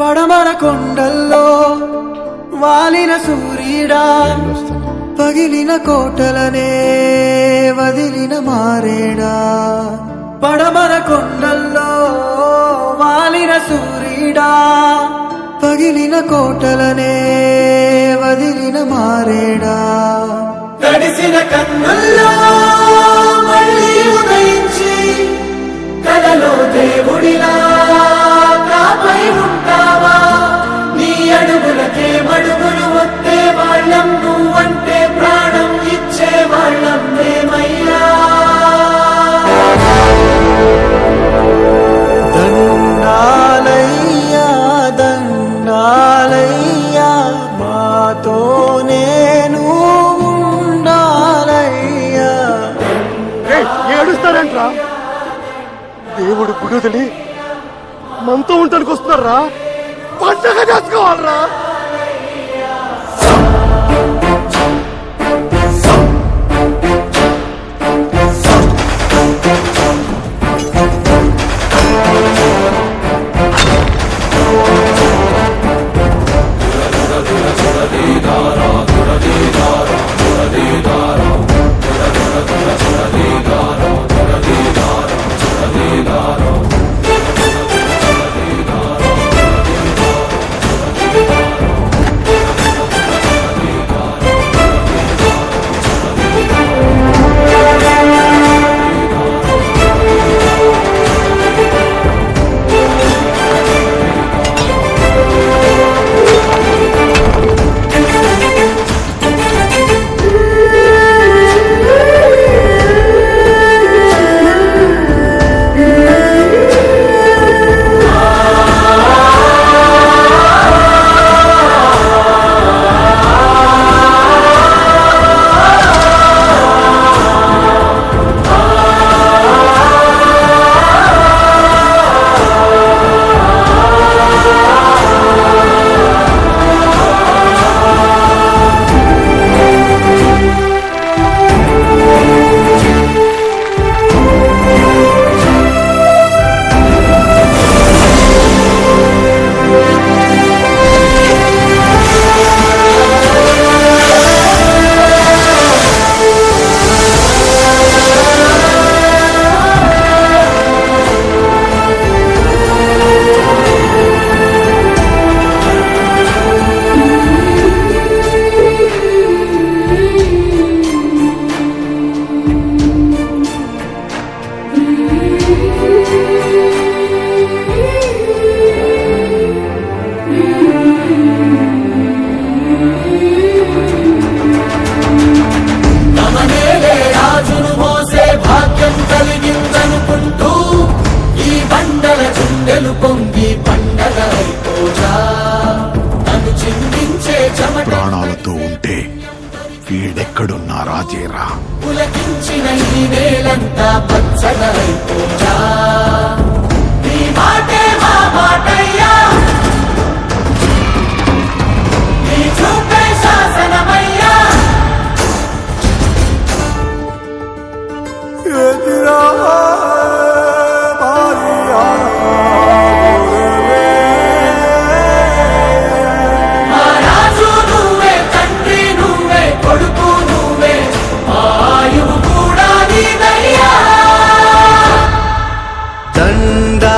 పడమర కొండల్లో వాలిన సూర్యుడా పగిలిన కోటలనే వదిలిన మారేడా. పడమర కొండల్లో వాలిన సూర్యుడా పగిలిన కోటలనే వదిలిన మారేడా. తడిసిన కన్నుల్లో మళ్ళీ ఉదయించి కలలో దేవుడిలా ఏడుస్తారంట్రా దేవుడు గుడి మనతో ఉండడానికి వస్తున్నారా పండగ చేసుకోవాలరా. తీరా. పులకించిన ఈ నేలంతా పచ్చదైపో தந்த